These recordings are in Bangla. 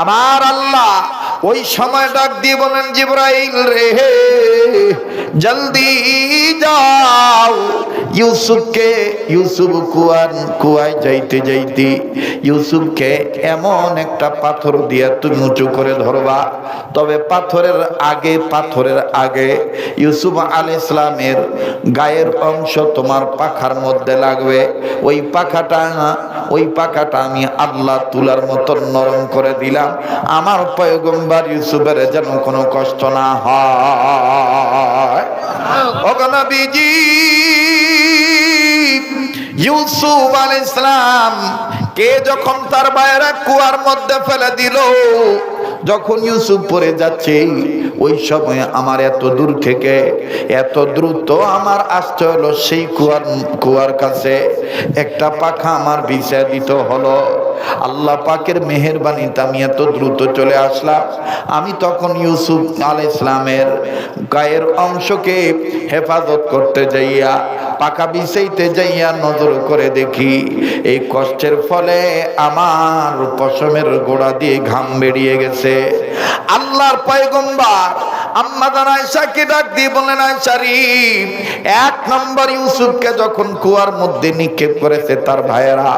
আমার আল্লাহ ওই সময় ডাক দিয়ে বলেন জিব্রাইল রে জলদি যাও ইউসুফকে ইউসুফ কুয়ান কুয়ায় যাইতে যাইতে ইউসুফকে এমন একটা পাথর দিয়ে তুমি উঁচু করে ধরবা। তবে পাথরের আগে পাথরের আগে ইউসুফ আল ইসলামের গায়ের অংশ তোমার পাখার মধ্যে লাগবে। ওই পাখাটা ওই পাখাটা আমি আল্লাহ তুলার মতন নরম করে দিলাম। আমার পয়গম্বার ইউসুফের যেন কোনো কষ্ট না হয়। অগনবীজি ইউসুফ আল ইসলাম কে যখন তার বায়রা কুয়ার মধ্যে ফেলে দিল, যখন ইউসুফ পড়ে যাচ্ছে, ওই সময় আমার এত দূর থেকে, এত দ্রুত আমার আসতে হলো সেই কুয়ার কুয়ার কাছে। একটা পাখা আমার বিছায় দিতে হলো। আল্লাহ পাকের মেহেরবানিতে আমি এত দ্রুত চলে আসলাম। আমি তখন ইউসুফ আল ইসলামের গায়ের অংশকে হেফাজত করতে যাইয়া, পাকা বিছাইতে যাইয়া নজর করে দেখি, এই কষ্টের ফলে আমার পশমের গোড়া দিয়ে ঘাম বেরিয়ে গেছে। আল্লাহর পয়গম্বার আম্মা জান আয়সাকে ডাক দিয়ে বললেন আয়সারি এক নম্বর ইউসুফকে যখন কুয়ার মধ্যে নিক্ষেপ করেছে তার ভাইয়েরা,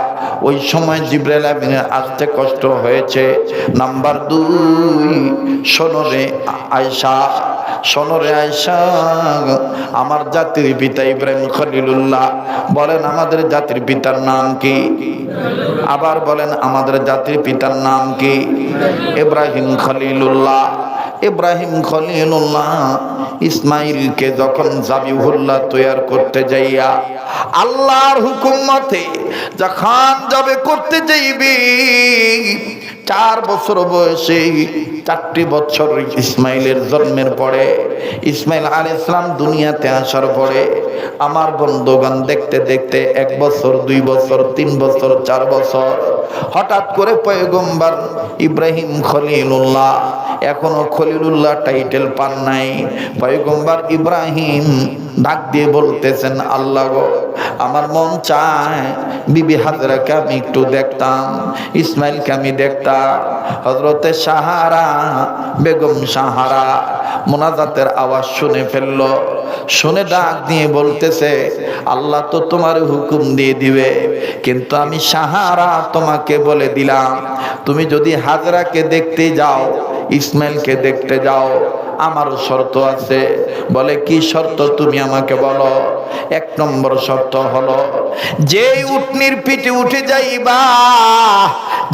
ওই সময় জিব্রাইল আমিনের আসতে কষ্ট হয়েছে। নাম্বার দুই শোনরে আয়সা শোনরে আয়সা আমার জাতির পিতা ইব্রাহিম খলিলুল্লাহ বলেন, আমাদের জাতির পিতার নাম কি? আবার বলেন, আমাদের জাতির পিতার নাম কি? ইব্রাহিম খলিলুল্লাহ ইব্রাহিম খলিলুল্লাহ ইসমাইলকে যখন জাবিহুল্লাহ তৈয়ার করতে যাইয়া আল্লাহর হুকুম মতে যখন যাবে করতে যাইবি চার বছর বয়সে চারটি বছর ইসমাইলের জন্মের পরে, ইসমাইল আল ইসলাম দুনিয়াতে আসার পরে আমার বন্ধুগান দেখতে দেখতে এক বছর, দুই বছর, তিন বছর, চার বছর, হঠাৎ করে পয়গম্বর ইব্রাহিম খলিলুল্লাহ, এখনও খলিলুল্লাহ টাইটেল পান নাই। পয়গম্বর ইব্রাহিম ডাক দিয়ে বলতেছেন, আল্লাহ গো, আমার মন চায়, বিবি হাজরাকে আমি একটু দেখতাম, ইসমাইলকে আমি দেখতাম হজরতে সাহারা বেগম সাহারা মোনাজাতের আওয়াজ শুনে ফেলল, শুনে ডাক দিয়ে বলতেছে, আল্লাহ তো তোমার হুকুম দিয়ে দিবে, কিন্তু আমি সাহারা তোমাকে বলে দিলাম, তুমি যদি হাজরাকে দেখতে যাও, ইসমাইলকে দেখতে যাও আমারও শর্ত আছে। বলে, কি শর্ত তুমি আমাকে বলো? এক নম্বর শর্ত হলো, যেই উটনির পিঠে উঠে যাইবা,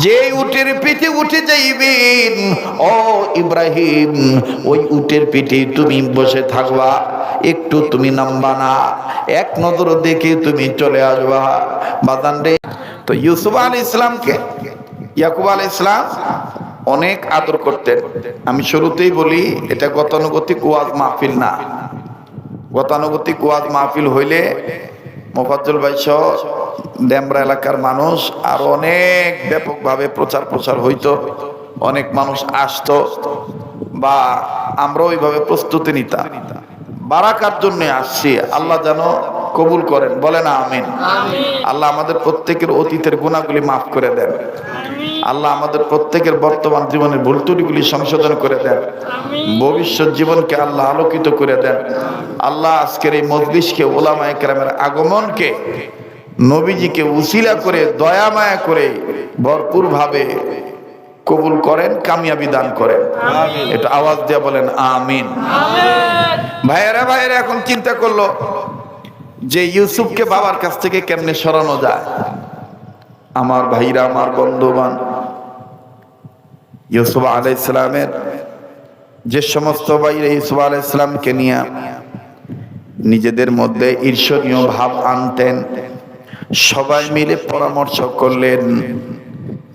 যেই উটের পিঠে উঠে যাইবেন, ও ইব্রাহিম, ওই উটের পিঠে তুমি বসে থাকবা, একটু তুমি নামবা না, এক নজর দেখে তুমি চলে আসবা। বাদান রে, তো ইউসুফ আল ইসলামকে ইয়াকুব আল ইসলাম অনেক আদর করতেন। আমি শুরুতেই বলি, এটা গতানুগতিক ওয়াজ মাহফিল না। গতানুগতিক ওয়াজ মাহফিল হইলে মোফাজ্জল ভাই সহ ড্যামরা এলাকার মানুষ আর অনেক ব্যাপকভাবে প্রচার প্রসার হইতো, অনেক মানুষ আসতো বা আমরা ওইভাবে প্রস্তুতি নিতাম। বারাকার জন্য আসছি, আল্লাহ যেন কবুল করেন। বলেন আমিন। আল্লাহ আমাদের প্রত্যেকের অতীতের গুণাগুলি মাফ করে দেন। আল্লাহ আমাদের প্রত্যেকের বর্তমান জীবনের ভুল ত্রুটিগুলি সংশোধন করে দেন। ভবিষ্যৎ জীবনকে আল্লাহ আলোকিত করে দেন। আল্লাহ আজকের এই মজলিসকে ওলামা একরামের আগমনকে নবীজিকে উসিলা করে দয়া মায়া করে ভরপুর ভাবে কবুল করেন কামিয়াবি দান করেন। এটা আওয়াজ দিয়ে বলেন আমিন। ভাইয়েরা ভাইয়েরা এখন চিন্তা করল যে ইউসুফকে বাবার কাছ থেকে কেমনে সরানো যায়? আমার ভাইরা, আমার বন্ধুবান ইউসুফ আলাই ইসলামের যে সমস্ত ভাইরা ইউসুফ আলাই ইসলামকে নিয়ে নিজেদের মধ্যে ঈর্ষণীয় ভাব আনতেন, সবাই মিলে পরামর্শ করলেন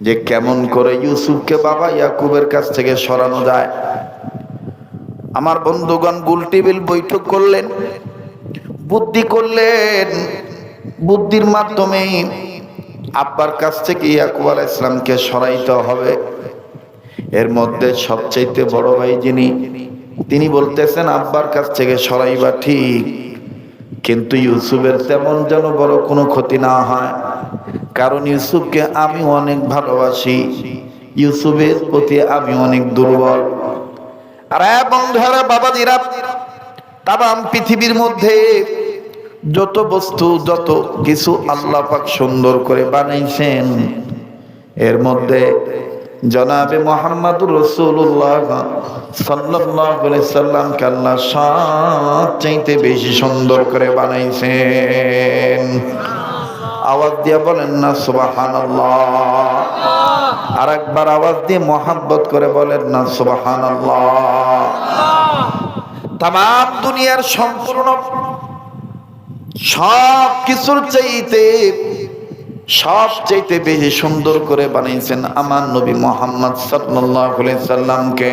যে কেমন করে ইউসুফকে বাবা ইয়াকুবের কাছ থেকে সরানো যায়। আমার বন্ধুগণ গুল টেবিল বৈঠক করলেন। বুদ্ধি করলেন। বুদ্ধির মাধ্যমে আব্বার কাছ থেকে ইয়াকুব আলাহ ইসলামকে সরাইতে হবে। এর মধ্যে সবচাইতে বড় ভাই যিনি, তিনি বলতেছেন, আব্বার কাছ থেকে সরাইবা ঠিক, কিন্তু ইউসুফের তেমন যেন বড় কোনো ক্ষতি না হয়। কারণ ইউসুফকে আমি অনেক ভালোবাসি, ইউসুফের প্রতি আমি অনেক দুর্বল। আর বন্ধুরা, বাবাজিরা তাম পৃথিবীর মধ্যে যত বস্তু, যত কিছু আল্লাহ পাক সুন্দর করে বানাইছেন, এর মধ্যে জনাবে মোহাম্মদুর রসুল্লাহ সাল্লাহ সাল্লামকে আল্লাহ সবচাইতে বেশি সুন্দর করে বানাইছেন। আওয়াজ দিয়ে বলেন না সুবাহান আর একবার আওয়াজ দিয়ে মোহাব্বত করে বলেন না সুবাহান তাম দুনিয়ার সম্পূর্ণ সব কিছুর চাইতে, সব চাইতে বেশি সুন্দর করে বানিয়েছেন আমার নবী মোহাম্মদ সাল্লামকে।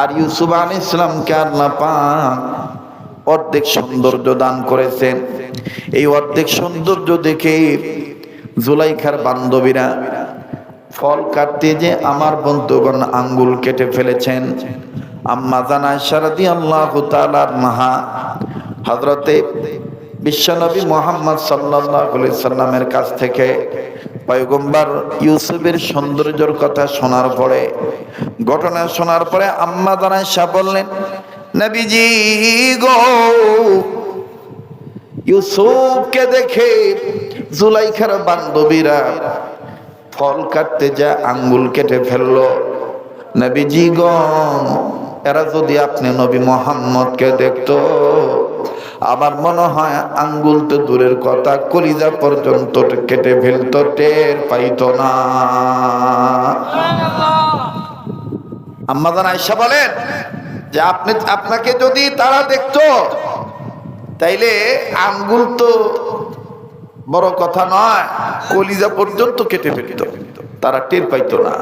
আর ইউসুফ আলাইহিস সালামকে আল্লাহ পাক অর্ধেক সৌন্দর্য দান করেছেন। এই অর্ধেক সৌন্দর্য দেখে জুলাইখার বান্ধবীরা ফল কাটতে যে আমার বন্ধুগণ আঙ্গুল কেটে ফেলেছেন। আম্মা জানা সারাদি আল্লাহ মাহা হজরতে বিশ্বনবী মোহাম্মদ সাল্লাহ সাল্লামের কাছ থেকে পয়গম্বর ইউসুফের সৌন্দর্যর কথা শোনার পরে, ঘটনা শোনার পরে আম্মা জানায় শাহ বললেন, নবীজি গো, ইউসুফকে দেখে জুলাইখার বান্ধবীরা ফল কাটতে যা আঙ্গুল কেটে ফেলল। নবীজি গম এরা যদি আপনি নবী মোহাম্মদকে দেখতো, আমার মনে হয় আঙ্গুল তো দূরের কথা, কলিজা পর্যন্ত কেটে ফেলতো, টের পাইতো না। আম্মাদান আয়সা বলেন যে আপনি, আপনাকে যদি তারা দেখতো, তাইলে আঙ্গুল তো বড় কথা নয়, কলিজা পর্যন্ত কেটে ফেলিত। তারা টের পাইতো না।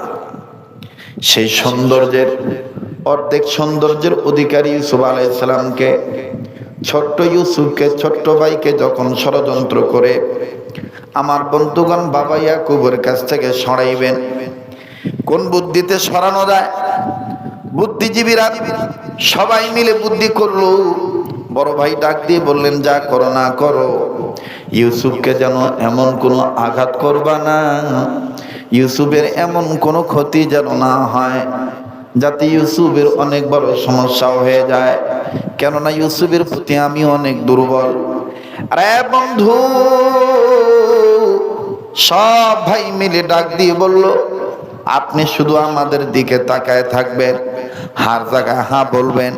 সেই সৌন্দর্যের, অর্ধেক সৌন্দর্যের অধিকারী ইউসুফ আলাইসালামকে ছোট্ট ইউসুফকে, ছোট্ট ভাইকে যখন ষড়যন্ত্র করে, আমার বন্ধুগণ বাবা ইয়াকুবের কাছ থেকে সরাইবেন। কোন বুদ্ধিতে সরানো যায়? বুদ্ধিজীবীরা সবাই মিলে বুদ্ধি করল। বড় ভাই ডাক দিয়ে বললেন, যা করো না করো। ইউসুফকে যেন এমন কোনো আঘাত করবা না। ইউসুফের এমন কোনো ক্ষতি যেন না হয়, যাতে ইউসুফের অনেক বড় সমস্যা হয়ে যায়। কেননা ইউসুফের প্রতি আমি অনেক দুর্বল। আরে বন্ধু, সব ভাই মিলে ডাক দিয়ে বলল আপনি শুধু আমাদের দিকে তাকায় থাকবেন, হার জায়গায় হা বলবেন,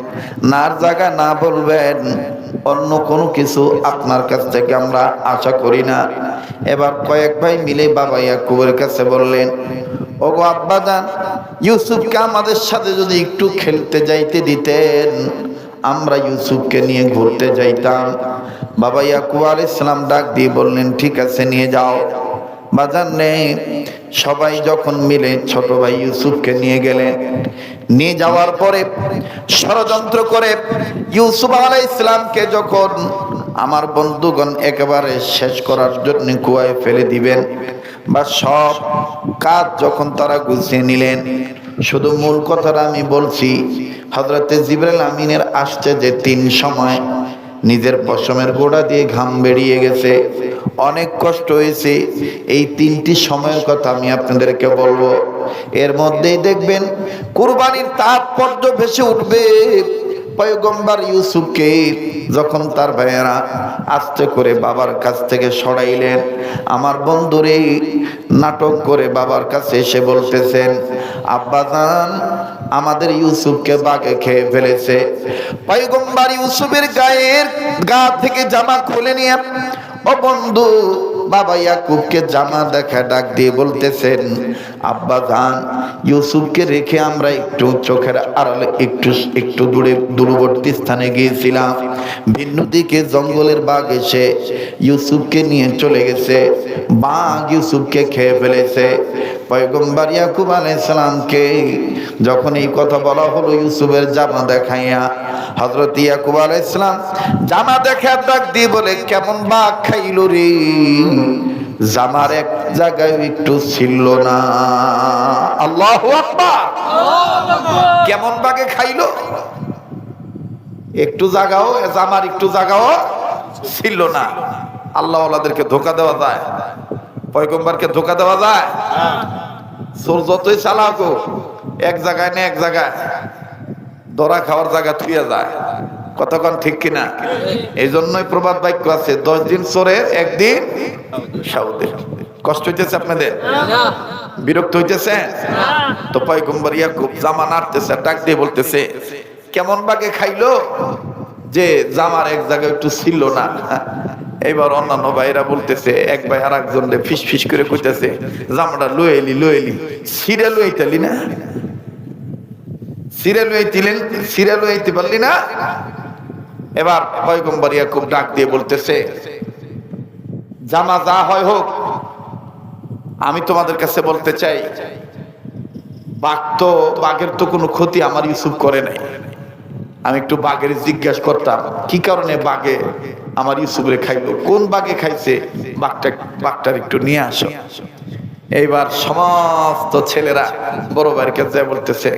নার জায়গা না বলবেন, অন্য কোনো কিছু আপনার কাছ থেকে আমরা আশা করি না। এবার কয়েক ভাই মিলে বাবা ইয়াকুবের কাছে বললেন, ওগো আব্বাজান ইউসুফকে আমাদের সাথে যদি একটু খেলতে যাইতে দিতেন, আমরা ইউসুফকে নিয়ে ঘুরতে যাইতাম। বাবা ইয়াকুব আল ইসলাম ডাক দিয়ে বললেন, ঠিক আছে, নিয়ে যাও। বাজার নেই। সবাই যখন মিলে ছোট ভাই ইউসুফকে নিয়ে গেলেন। নিয়ে যাওয়ার পরে ষড়যন্ত্র করে ইউসুফ আলাই ইসলামকে যখন আমার বন্ধুগণ একেবারে শেষ করার জন্য কুয়ায় ফেলে দিবেন বা সব কাজ যখন তারা গুছিয়ে নিলেন, শুধু মূল কথাটা আমি বলছি হজরতে জিবরাল আমিনের আসছে যে তিন সময় নিজের পশমের গোড়া দিয়ে ঘাম বেরিয়ে গেছে। অনেক কষ্ট হয়েছে। এই তিনটি সময়ের কথা আমি আপনাদেরকে বলব। এর মধ্যেই দেখবেন, কুরবানির তাৎপর্য ভেসে উঠবে। পয়গম্বর ইউসুফকে যখন তার ভাইয়েরা আস্তে করে বাবার কাছ থেকে সরাইলেন, আমার বন্ধুরে, নাটক করে বাবার কাছে এসে বলতেছেন আব্বাজান আমাদের ইউসুফকে বাগে খেয়ে ফেলেছে। পয়গম্বর ইউসুফের গায়ের গা থেকে জামা খুলে নিয়ে, ও বন্ধু বাবা ইয়াকুবকে জামা দেখা ডাক দিয়ে বলতেছেন, আব্বা জান, ইউসুফকে রেখে আমরা একটু চোখের আড়ালে একটু একটু দূরে, দূরবর্তী স্থানে গিয়েছিলাম। ভিন্ন দিকে জঙ্গলের বাঘ এসে ইউসুফকে নিয়ে চলে গেছে। বাঘ ইউসুফকে খেয়ে ফেলেছে। পয়গম্বর ইয়াকুব আলাইসালামকে যখন এই কথা বলা হলো ইউসুফের জামা দেখাইয়া হজরত ইয়াকুব আলাইসালাম জামা দেখা ডাক দিয়ে বলে, কেমন বাঘ খাইল রে? জামার এক জায়গায় একটু ছিল না। আল্লাহ কেমন বাগে খাইলো? একটু জাগাও জামার একটু জাগাও, ছিল না। আল্লাহ ওলাদেরকে ধোকা দেওয়া যায়। পয়গম্বরকে ধোকা দেওয়া যায়। চোর যতই চালাক এক জায়গায় না এক জায়গায় ধরা খাওয়ার জায়গা থুয়ে যায়। কতক্ষণ ঠিক কিনা? এই জন্যই প্রবাদ বাক্য আছে, দশ দিন চোরের একদিন কষ্ট হইতেছে আপনাদের? বিরক্ত হইতেছে? তো পয়গম্বর ইয়াকুব জামা নাড়তেছে, ডাক দিয়ে বলতেছে, কেমন বাগে খাইলো? যে জামার এক জায়গায় একটু ছিল না। এবার অন্যান্য ভাইরা বলতেছে, এক ভাই আর একজন ফিস ফিস করে কইতেছে, জামাটা লয়ে এলি লয়ে এলি সিরে লয়ে তালি না? সিরে লয়ে দিলেন সিরে লয়ে দিতে পারলি না? এবার পয়গম্বর ইয়াকুব ডাক দিয়ে বলতেছে, জামা যা হয় হোক, আমি তোমাদের কাছে বলতে চাই, বাঘ তো, বাঘের তো কোনো ক্ষতি আমার ইউসুফ করে নাই। আমি একটু বাঘের জিজ্ঞাসা করতাম, কি কারণে বাঘে আমার ইউসুফরে খাইলো? কোন বাঘে খাইছে? বাঘটা, বাঘটার একটু নিয়ে আসো। এইবার সমস্ত ছেলেরা বড় ভাইয়ের কাছে বলতেছে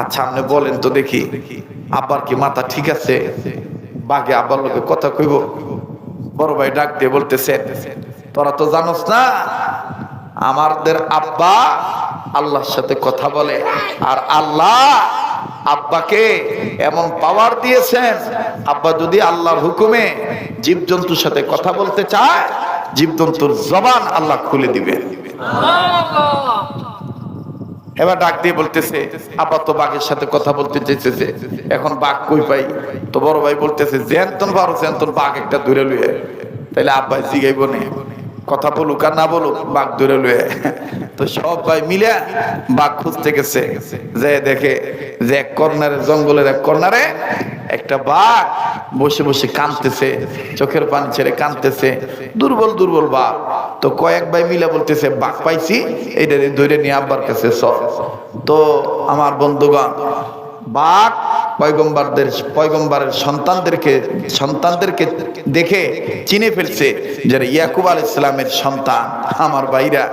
আচ্ছা আপনি বলেন তো দেখি, আব্বার কি মাথা ঠিক আছে? বাঘে আব্বার লোকে কথা কইব। বড় ভাই ডাক দিয়ে বলতেছে, তোরা তো জানোস না, আমাদের আব্বা আল্লাহর সাথে কথা বলে, আর আল্লাহ আব্বাকে এমন পাওয়ার দিয়েছেন, আব্বা যদি আল্লাহর হুকুমে জীবজন্তুর সাথে কথা বলতে চায়, জীবজন্তুর জবান আল্লাহ খুলে দিবে এবার ডাক দিয়ে বলতেছে আবার তো বাঘের সাথে কথা বলতে চাইতেছে। এখন বাঘ কই পাই? তো বড় ভাই বলতেছে জ্যান্তন বারো জ্যান্তন বাঘ একটা দূরে লুয়ে। তাইলে আব্বাই জিগাইব নে। কথা বলুক আর না বলুক, বাঘ দূরে লুয়ে। তো সব ভাই মিলে বাঘ খুঁজতে গেছে। যে দেখে যে এক কর্নারে জঙ্গলের এক কর্নারে একটা বাঘ বসে বসে কাঁদতেছে, চোখের পানি ছেড়ে কাঁদতেছে। দুর্বল দুর্বল বাঘ। তো কয়েক ভাই মিলে বলতেছে, বাঘ পাইছি এটা ধরে নিয়ে আব্বার কাছে সব তো আমার বন্ধুগণ বাঘ পয়গম্বরদের, পয়গম্বরের সন্তানদেরকে সন্তানদেরকে দেখে চিনে ফেলছে যে ইয়াকুব আল ইসলামের সন্তান। আমার ভাইরা,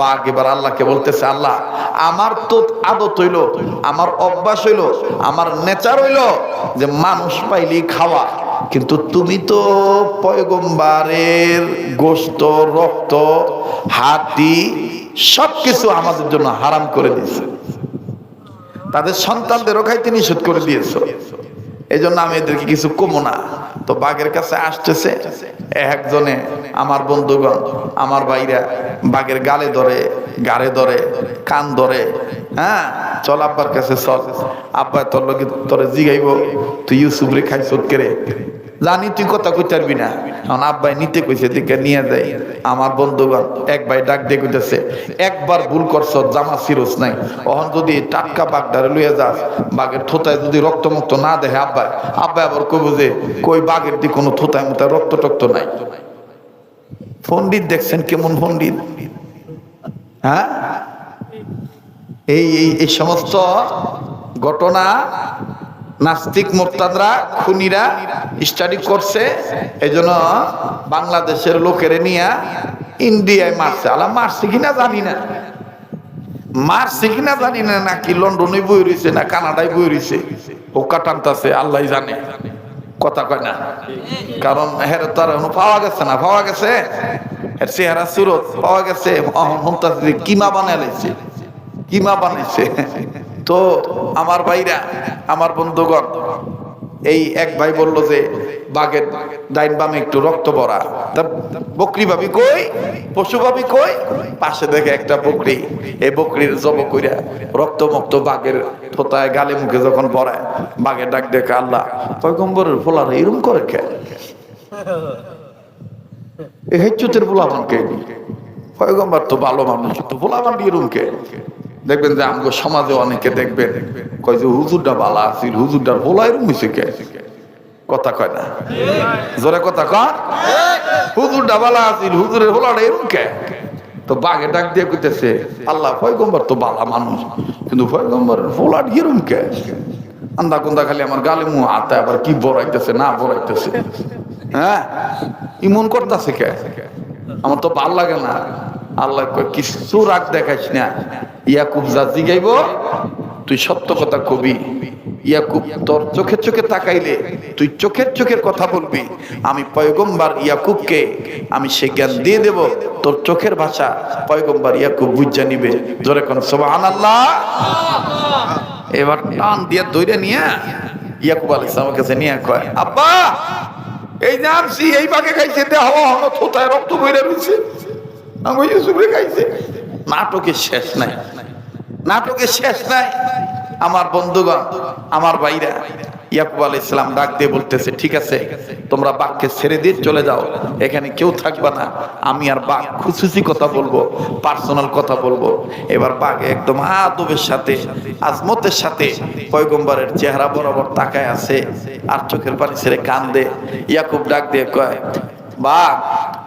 বাঘ এবার আল্লাহকে বলতেছে, আল্লাহ, আমার তো আদত হইল, আমার অভ্যাস হইল, আমার নেচার হইল যে মানুষ পাইলি খাওয়া। কিন্তু তুমি তো পয়গম্বারের গোস্ত রক্ত, হাতি সবকিছু আমাদের জন্য হারাম করে দিয়েছে। তাদের সন্তানদেরও তিনি নিষেধ করে দিয়েছ। এই জন্য আমি এদেরকে কিছু কমো না। তো বাঘের কাছে আসতেছে, একজনে আমার বন্ধুগণ, আমার ভাইরা, বাঘের গালে ধরে, গাড়ে ধরে, কান ধরে হ্যাঁ চল আব্বার কাছে চল। আব্বা তোর লোক তোরে জিগাইব, তুই ইউসুফ রে খাইছ কেরে? জানি তুই কথা কইতে পারবি না। এখন আব্বাই নিতে কইছে, দেখে নিয়ে যায়। আমার বন্ধুগণ, এক ভাই ডাক দিয়ে কইতেছে, একবার ভুল করছ, জামা সিরোস নাই। অহন যদি টাটকা বাঘটারে লইয়া যাস বাঘের থোতায় যদি রক্ত মুক্ত না দেখে আব্বাই আব্বাই আবার কইব যে, কই বাঘের দি কোনো থোতায় মোতায় রক্ত টক্ত নাই। পণ্ডিত দেখছেন কেমন পণ্ডিত হ্যাঁ? এই এই সমস্ত ঘটনা নাস্তিক মোর্তাদরা, খুনিরা স্টাডি করছে এই জন্য বাংলাদেশের লোকেরে নিয়ে ইন্ডিয়ায় মারছে। আলা মারছে কিনা জানি না। মারছে কিনা জানি না, নাকি লন্ডনে বই রয়েছে না কানাডায় বই রয়েছে ওকা টানতাছে, আল্লাহ জানে। কথা কয় না। কারণ হের তার পাওয়া গেছে না, পাওয়া গেছে? চেহারা সুরত পাওয়া গেছে। হন্তাছে কিমা বানাইছে কিমা বানাইছে। তো আমার ভাইরা, আমার বন্ধুগণ, এই এক ভাই বলল যে, বাঘের ডাইন বামে একটু রক্ত ভরা। বকরি ভাবি কই? পশু ভাবি কই? পাশে দেখে একটা বকরি। এই বকরির জব কইরা রক্ত মুক্ত বাঘের থোতায় গালে মুখে যখন ভরায়, বাঘের ডাক দেখে আল্লাহ, পয়গম্বরের ফোলার এরম করে এই হেচ্ছুতের পোলাবান কে? পয়গম্বর তো ভালো মানুষ, তো পোলাবান এরম কে? দেখবেন যে আমগো সমাজে অনেকে দেখবেন, কয় যে হুজুরটা বালা আছিল, হুজুরটার ভোলা এরম হয়েছে কে? কথা কয় না? জোরে কথা কয়? হুজুরটা বালা আছিল, হুজুরের ভোলাটা এরম কে? তো বাঘে ডাক দিয়ে কইতেছে, আল্লাহ পয়গম্বর তো বালা মানুষ, কিন্তু পয়গম্বরের ভোলাট এরম কে? আন্দা কুন্দা খালি আমার গালে মুখ হাতে আবার কি বড়াইতেছে, না বড়াইতেছে? হ্যাঁ? ইমন করতেছে কে? আমার তো ভালো লাগে না। আল্লাহ কিছু রাগ দেখাইস না। ইয়াকুব যা জিগাইব তুই সত্য কথা কবি। ইয়াকুব তোর চোখে চোখে তাকাইলে তুই চোখের চোখের কথা বলবি। আমি পয়গম্বার ইয়াকুবকে, আমি সে জ্ঞান দিয়ে দেব, তোর চোখের ভাষা পয়গম্বার ইয়াকুব বুঝা নিবে। জোরে কোন সোবাহান আল্লাহ এবার টান দিয়ে দইরে নিয়ে ইয়াকুব আলাইহিস সালামের কাছে নিয়ে কয়, আব্বা, এই নামছি এই বাগে খাইছে, দেহ হন থোতায় রক্ত বইরে রইছে। আমি ইউসুফে নাটকের শেষ নাই। নাটকের শেষ নাই। আমার বন্ধুগণ, আমার ভাইরা, ইয়াকুব আলাই ইসলাম ডাক দিয়ে বলতেছে, ঠিক আছে, তোমরা বাঘকে ছেড়ে দিয়ে চলে যাও। এখানে কেউ থাকবে না। আমি আর বাঘ খুশুসি কথা বলব, পার্সোনাল কথা বলব। এবার বাঘ একদম আদবের সাথে, আজমতের সাথে পয়গম্বরের চেহারা বরাবর তাকায় আছে আর চোখের পানি ছেড়ে কান্দে। ইয়াকুব ডাক দিয়ে কয়, বাঘ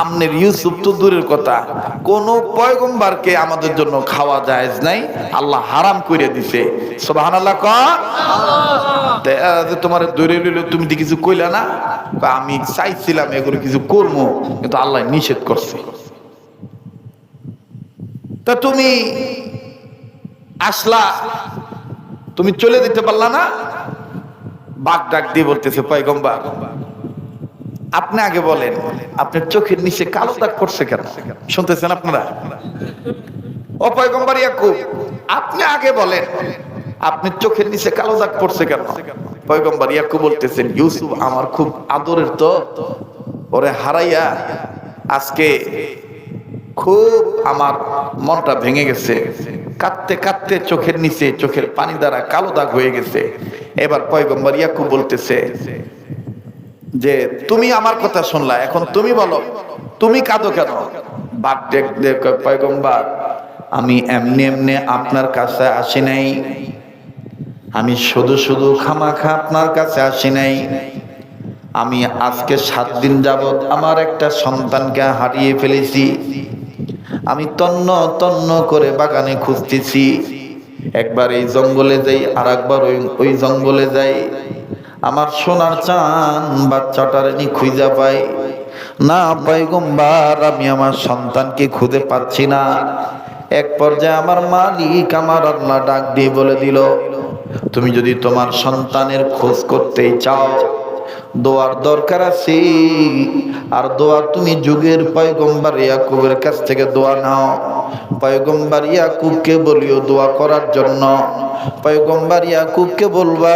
আমনের ইউসুফ তো দূরের কথা। কোন পয়গম্বরকে আমাদের জন্য খাওয়া জায়েজ নাই, আল্লাহ হারাম করে দিছে। যে তোমার দূরে রইলে তুমি তো কিছু কইলা না? আমি চাইছিলাম এগুলো কিছু করব কিন্তু আল্লাহ নিষেধ করছে। তা তুমি আসলা, তুমি চলে দিতে পারলা না? বাঘ ডাক দিয়ে বলতেছে পয়গম্বর আপনি আগে বলেন, আপনার চোখের নিচে কালো দাগ করছে কেন? শুনতেছেন আপনারা? ও পয়গম্বর ইয়াকুব, আপনি আগে বলেন আপনি চোখের নিচে কালো দাগ পড়ছে কেন? পয়গম্বর ইয়াকুব বলতেছেন, ইউসুফ আমার খুব আদরের তো। ওরে হারাইয়া, আজকে খুব আমার মনটা ভেঙে গেছে। কাঁদতে কাঁদতে চোখের নিচে, চোখের পানি দ্বারা কালো দাগ হয়ে গেছে। এবার পয়গম্বর ইয়াকুব বলতেছে যে তুমি আমার কথা শুনলা, এখন তুমি বলো, তুমি কাঁদো কেন? বাঘ আমি এমনি এমনি আপনার কাছে আসি নাই। আমি শুধু শুধু খামাখা আপনার কাছে আসি নাই। আমি আজকে সাত দিন যাবৎ আমার একটা সন্তানকে হারিয়ে ফেলেছি। আমি তন্ন তন্ন করে বাগানে খুঁজতেছি। একবার এই জঙ্গলে যাই আর একবার ওই ওই জঙ্গলে যাই। আমার সোনার চান বাচ্চাটারে নি খুঁজা পাই। না, পয়গম্বার, আমি আমার সন্তানকে খুঁজে পাচ্ছি না। এক পর্যায়ে আমার মালিক আমার আল্লাহ ডাক দিয়ে বলে দিল, তুমি যদি তোমার সন্তানের খোঁজ করতে চাও, দোয়ার দরকার আছে। আর দোয়া তুমি যুগের পয়গম্বর ইয়াকুবের কাছ থেকে দোয়া নাও। পয়গম্বর ইয়াকুবকে বলিও দোয়া করার জন্য। পয়গম্বর ইয়াকুবকে বলবা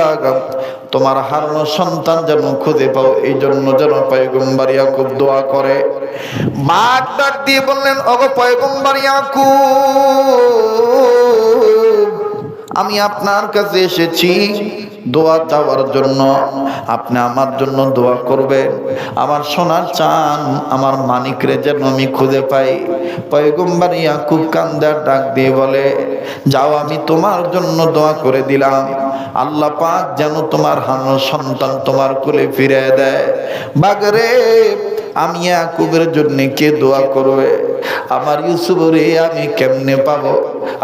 তোমার হারানো সন্তান যেন খুঁজে পাও এই জন্য যেন পয়গম্বর ইয়াকুব দোয়া করে। মাঠ ডাক দিয়ে বললেন অগ পয়গম্বর ইয়াকুব, আমি আপনার কাছে এসেছি। দোয়া চাওয়ার জন্য আপনি আমার জন্য দোয়া করবেন। আমার সোনার চান আমার মানিকরে যেন আমি খুঁজে পাই। পয়গম্বর ইয়াকুব কান্দার ডাক দিয়ে বলে, যাও, আমি তোমার জন্য দোয়া করে দিলাম। আল্লাহ পাক যেন তোমার হানো সন্তান তোমার কোলে ফিরে দেয়। বাগরে, আমি ইয়াকুবের জন্য কে দোয়া করবে? আমার ইউসুফ রে, আমি কেমনে পাবো?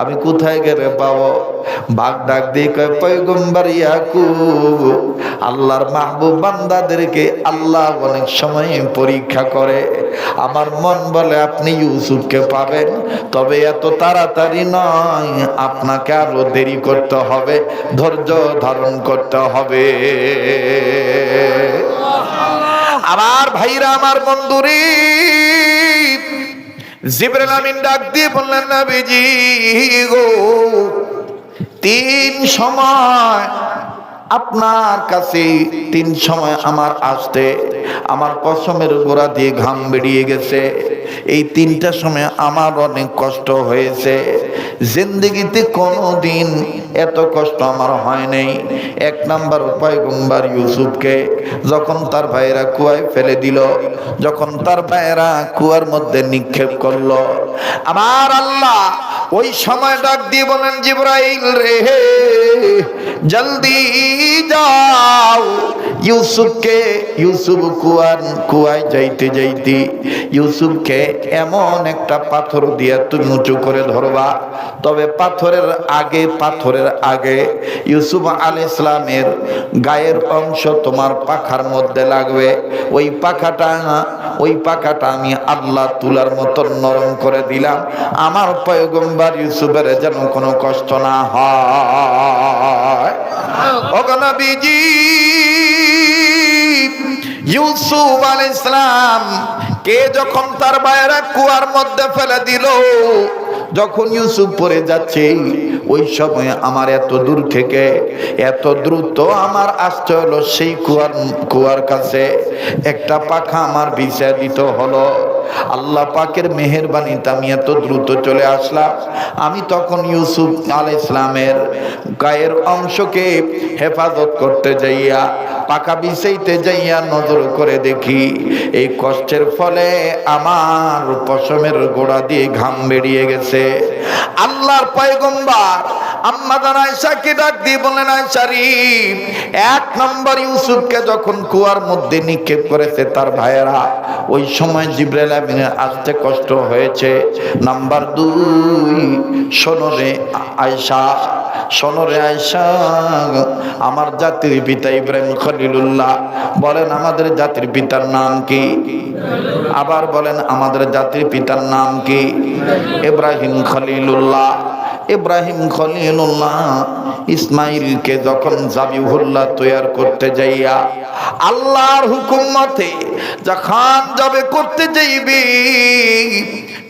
আমি কোথায় গেলে পাবো? বাঘ ডাক দিয়ে কয়, পয়গম্বর ইয়াকুব, আল্লাহর মাহবুব বান্দাদেরকে আল্লাহ অনেক সময় পরীক্ষা করে। আমার মন বলে আপনি ইউসুফকে পাবেন, তবে এত তাড়াতাড়ি নয়, আপনাকে আরও দেরি করতে হবে, ধৈর্য ধারণ করতে হবে। আমার ভাইরা, আমার বন্ধুরি জিবরাল আমিন ডাক দিয়ে বললেন নবীজি গো তিন সময় আপনার কাছে তিন সময় আমার আসতে, আমার পশমের গোড়া দিয়ে ঘাম বেরিয়ে গেছে। এই তিনটা সময় আমার অনেক কষ্ট হয়েছে। জিন্দগিতে কোনো দিন এত কষ্ট আমার হয় নাই। এক নাম্বার উপায় গুম্বার ইউসুফকে যখন তার ভাইয়েরা কুয়ায় ফেলে দিল, যখন তার ভাইয়েরা কুয়ার মধ্যে নিক্ষেপ করল, আমার আল্লাহ, ওই সময় ডাক দিয়ে বলেন, জিব্রাইল রে, জলদি যাও। ইউসুফকে ইউসুফ কুয়ায় যাইতে যাইতে ইউসুফকে এমন একটা পাথর দিয়া তুমি উঁচু করে ধরবা। তবে পাথরের আগে পাথরের আগে ইউসুফ আল ইসলামের গায়ের অংশ তোমার পাখার মধ্যে লাগবে। ওই পাখাটা ওই পাখাটা আমি আল্লাহ তুলার মতো নরম করে দিলাম। আমার পয়গম্বার ইউসুফের যেন কোনো কষ্ট না হয়। অগনবীজি ইউসুফ আল ইসলাম কে যখন তার বাইরা কুয়ার মধ্যে ফেলে দিল, যখন ইউসুফ পরে যাচ্ছে ওই সময় আমার এত দূর থেকে, এত দ্রুত আমার আসতে হলো সেই কুয়ার কুয়ার কাছে। একটা পাখা আমার বিছা দিত হলো। আল্লাহ পাকের মেহেরবানিতে আমি এত দ্রুত চলে আসলাম। আমি তখন ইউসুফ আল ইসলামের গায়ের অংশকে হেফাজত করতে যাইয়া পাকা বিষাইতে যাইয়া নজর করে দেখি, এই কষ্টের ফলে আমার পশমের গোড়া দিয়ে ঘাম বেরিয়ে গেছে। আল্লাহর পয়গম্বার আম্মা ডাক দিয়ে বলেন এক ইউসুফকে যখন কুয়ার মধ্যে নিক্ষেপ করেছে তার ভাইয়েরা, ওই সময় জিব্রাইল আসতে কষ্ট হয়েছে। নাম্বার দুই সোনরে আমার জাতির পিতা ইব্রাহিম খলিলুল্লাহ বলেন, আমাদের জাতির পিতার নাম কি? আবার বলেন, আমাদের জাতির পিতার নাম কি? ইব্রাহিম খলিলুল্লাহ ইব্রাহিম খলিলুল্লাহ ইসমাইলকে যখন জাবিহুল্লাহ তৈয়ার করতে যাইয়া আল্লাহর হুকুম মতে যখন যাবে করতে যাইবি,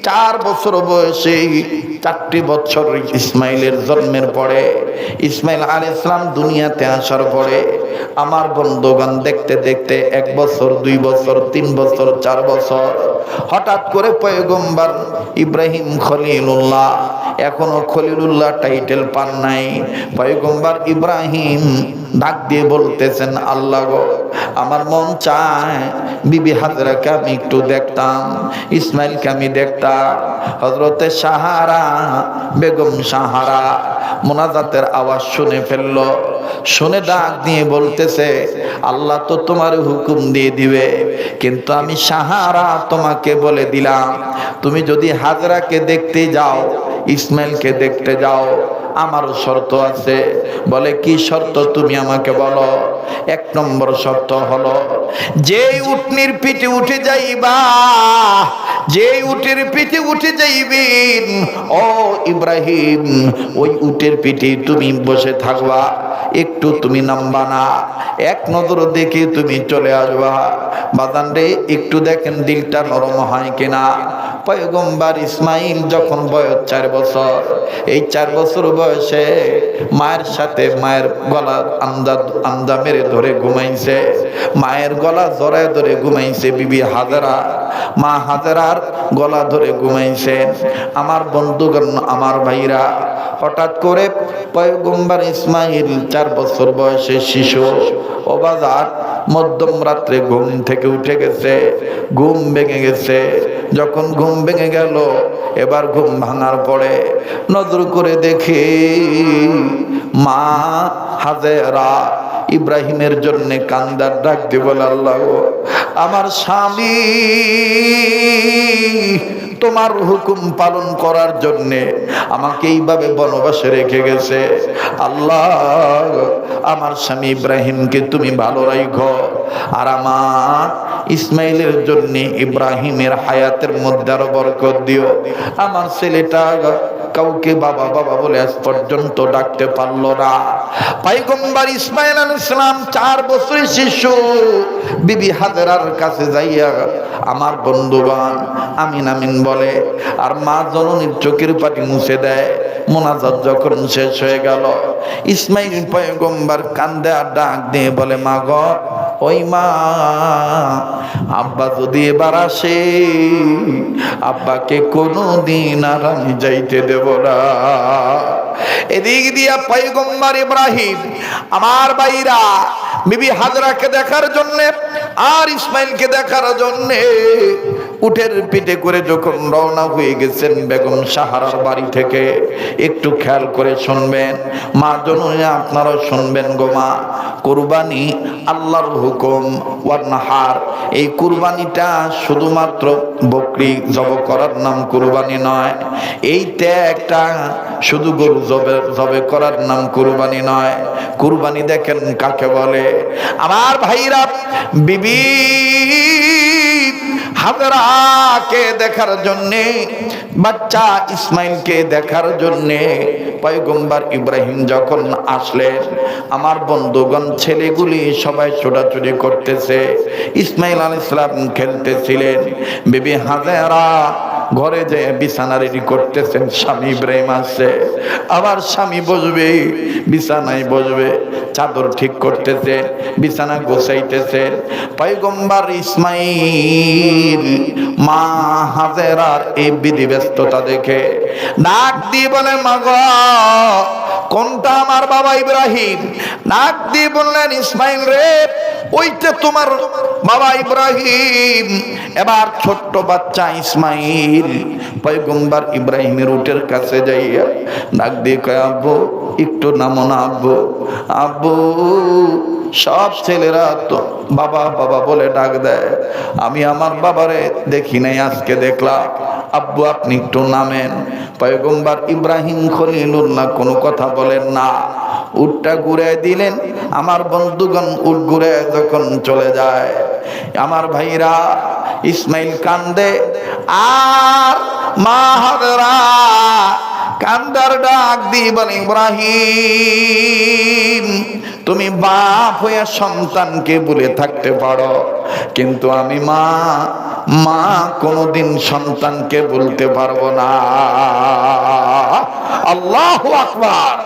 চার বছর বয়সে চারটি বছর ইসমাইলের জন্মের পরে, ইসমাইল আল ইসলাম দুনিয়াতে আসার পরে আমার বন্ধুগণ দেখতে দেখতে এক বছর, দুই বছর, তিন বছর, চার বছর, হঠাৎ করে পয়গম্বর ইব্রাহিম খলিলুল্লাহ এখনও খলিলুল্লাহ টাইটেল পান নাই। পয়গম্বর ইব্রাহিম ডাক দিয়ে বলতেছেন, আল্লাহ গো, আমার মন চায় বিবি হাজরাকে আমি একটু দেখতাম, ইসমাইলকে আমি দেখতাম। হজরতে সাহারা, বেগম সাহারা মোনাজাতের আওয়াজ শুনে ফেলল। শুনে ডাক দিয়ে বলতেছে, আল্লাহ তো তোমার হুকুম দিয়ে দিবে, কিন্তু আমি সাহারা তোমাকে বলে দিলাম। তুমি যদি হাজরাকে দেখতে যাও ইসমাইলকে দেখতে যাও, আমার শর্ত আছে। বলে, কি শর্ত তুমি আমাকে বলো? এক নম্বর শর্ত হলো, যেই উটনির পিঠে উঠে যাইবা, যেই উটের পিঠে উঠে যাইবেন, ও ইব্রাহিম, ওই উটের পিঠে তুমি বসে থাকবা। একটু তুমি নামবা না। এক নজর দেখে তুমি চলে আসবা। বাদান রে, একটু দেখেন দিলটা নরম হয় কিনা। পয়গম্বার ইসমাইল যখন বয়স চার বছর, এই চার বছর বয়সে মায়ের সাথে মায়ের গলা আন্দা আন্দা মেরে ধরে ঘুমাইছে। মায়ের গলা জড়ায় ধরে ঘুমাইছে বিবি হাজারা। মা হাজারার গলা ধরে ঘুমাইছে। আমার বন্ধুগণ, আমার ভাইরা, হঠাৎ করে পয়গম্বার ইসমাইল চার বছর বয়সে শিশু ও বাজার মধ্যম রাত্রে ঘুম থেকে উঠে গেছে। ঘুম ভেঙে গেছে। যখন ঘুম ভেঙে গেল, এবার ঘুম ভাঙার পরে নজর করে দেখে মা হাজেরা ইব্রাহিমের জন্য কান্দার ডাক দিয়ে বলে, আল্লাহ, আমার স্বামী তোমার হুকুম পালন করার জন্যে আমাকে এইভাবে বনবাসে রেখে গেছে। আল্লাহ, আমার স্বামী ইব্রাহিমকে তুমি ভালো রাখো আর আমার ইসমাইলের জন্য ইব্রাহিমের হায়াতের মধ্যে আরও বরকত দিও। আমার ছেলেটা কাউকে বাবা বাবা বলে আজ পর্যন্ত ডাকতে পারল না। পাইগম্বার ইসমাইল আল ইসলাম চার বছরের শিশু। বিবি হাজারার কাছে যাইয়া, আমার বন্ধুবান আমিন আমিন বলে, আর মা জননীর চোখের পাটি মুছে দেয়। মোনাজাত যখন শেষ হয়ে গেল, ইসমাইল পয়গম্বার কান্দে আর ডাক দিয়ে বলে, মা গ ওই মা আব্বা যদি এবার আসে আব্বাকে কোনো দিন আর আমি যাইতে দেব না। এদিক দিয়া পয়গম্বর ইব্রাহিম, আমার বাইরা বিবি হাজরাকে দেখার জন্য আর ইসমাইলকে দেখার জন্যে উঠের পিঠে করে যখন রওনা হয়ে গেছেন বেগম সাহারার বাড়ি থেকে, একটু খেয়াল করে শুনবেন। মা জননী আপনারা শুনবেন গো মা, কুরবানি আল্লাহর হুকুম ওয়ান্নাহার এই কুরবানিটা শুধুমাত্র বকরি জব করার নাম কুরবানি নয় এই ত্যাগটা শুধু গরু জবে করার নাম কুরবানি নয়। কুরবানি দেখেন কাকে বলে? আমার ভাইরা, বিবি, হাজরাকে দেখার জন্যে, বাচ্চা ইসমাইলকে দেখার জন্যে পয়গম্বর ইব্রাহিম যখন আসলেন, আমার বন্ধুগণ, ছেলেগুলি সবাই ছোটাছুটি করতেছে। ইসমাইল আল ইসলাম খেলতেছিলেন। বিবি হাজারা ঘরে যে বিছানা রেডি করতেছেন, স্বামী ইব্রাহিম আছে। আবার স্বামী বসবে, বিছানায় বসবে, চাদর ঠিক করতেছে, বিছানা গোছাইতেছে। পয়গম্বর ইসমাইল, মা হাজেরার এই বিধি ব্যস্ততা দেখে নাক দিয়ে বলে, মাগ, কোনটা আমার বাবা ইব্রাহিম? নাক দিয়ে বললেন, ইসমাইল রে, ওইটা তোমার বাবা ইব্রাহিম। এবার ছোট্ট বাচ্চা ইসমাইল পয়গম্বর ইব্রাহিমের উটের কাছে যাইয়া ডাক দিয়ে কয়, আব্বু, একটু নামো না, আব্বু। আব্বু, সব ছেলেরা তো বাবা বাবা বলে ডাক দেয়। আমি আমার বাবারে দেখি নাই, আজকে দেখলাম। আব্বু, আপনি একটু নামেন। পয়গম্বর ইব্রাহিম খলিলুল্লাহ কোনো কথা বলেন না। উটটা ঘুরে দিলেন। আমার বন্ধুগণ উট ঘুরে যখন চলে যায়, আমার ভাইরা ইসমাইল কান্দে, আর মা হাজরা, কান্দার ডাক দি বলে ইব্রাহিম। তুমি বাপ হয়ে সন্তানকে বলে থাকতে পারো। কিন্তু আমি মা মা কোনোদিন সন্তানকে বলতে পারব না। আল্লাহ আকবার।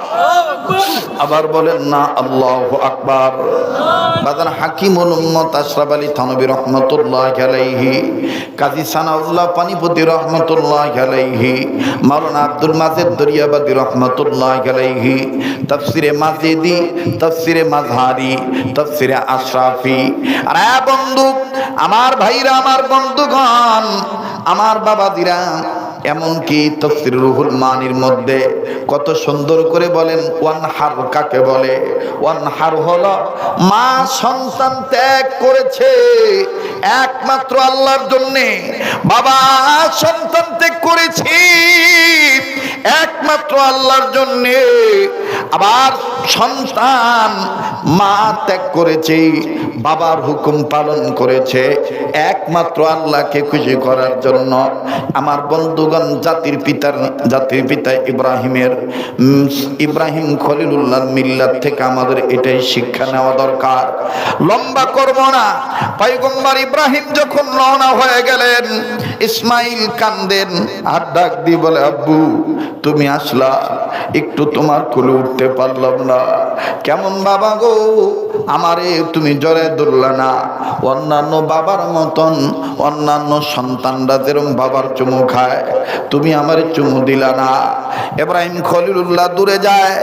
আবার বলেন, না, আল্লাহ আকবার। বাদান হাকিমুল উম্মত আশরাফ আলী থানবী রহমতুল্লাহ আলাইহি, কাজী সানাউল্লাহ পানিপতি রহমতুল্লাহ আলাইহি, মাওলানা আব্দুল মাজেদ দরিয়াবাদী রহমতুল্লাহ আলাইহি, তাফসিরে মাজেদি, তাফসিরে মাজহারি তাফসিরে আশরাফি। আর এ বন্ধু, আমার ভাইরা, আমার বন্ধুগণ, আমার বাবাদিরা এমনকি তফসির রুহুল মানির মধ্যে কত সুন্দর করে বলেন ওয়ান হার কাকে বলে? ওয়ান হার হল মা সন্তান ত্যাগ করেছে, একমাত্র আল্লাহর জন্যে। বাবা, সন্তান ত্যাগ করেছি একমাত্র আল্লাহর জন্যে আবার সন্তান মা ত্যাগ করেছে, বাবার হুকুম পালন করেছে, একমাত্র আল্লাহকে খুশি করার জন্য। আমার বন্ধুগণ, জাতির পিতার, জাতির পিতা ইব্রাহিমের ইব্রাহিম খলিলুল্লাহ মিল্লার থেকে আমাদের এটাই শিক্ষা নেওয়া দরকার। লম্বা করব না। পয়গম্বর ইব্রাহিম যখন রওনা হয়ে গেলেন, ইসমাইল কান্দেন আর ডাক দিয়ে বলে, আব্বু তুমি আসলা, একটু তোমার কুলে উঠতে পারলাম না। কেমন বাবা গো? আমারে তুমি জরে ধরলা না। অন্যান্য বাবার মতন, অন্যান্য সন্তানরা যেরকম বাবার চুমু খায়, তুমি আমারে চুমু দিলা না। এব্রাহিম খলিলুল্লাহ দূরে যায়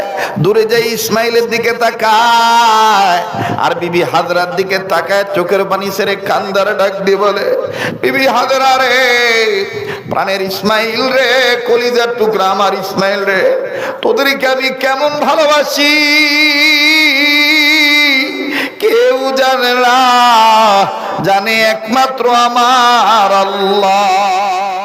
দূরে যায় ইসমাইলের দিকে তাকায়, আর বিবি হাজরার দিকে তাকায়, চোখের পানি সেরে কান্দারে ডাক দিয়ে বলে, বিবি হাজরা রে, প্রাণের ইসমাইল রে, কলিজার টুকরা আমার ইসমাইল রে তোদেরকে আমি কেমন ভালোবাসি? কেউ জানে না জানে একমাত্র আমার আল্লাহ।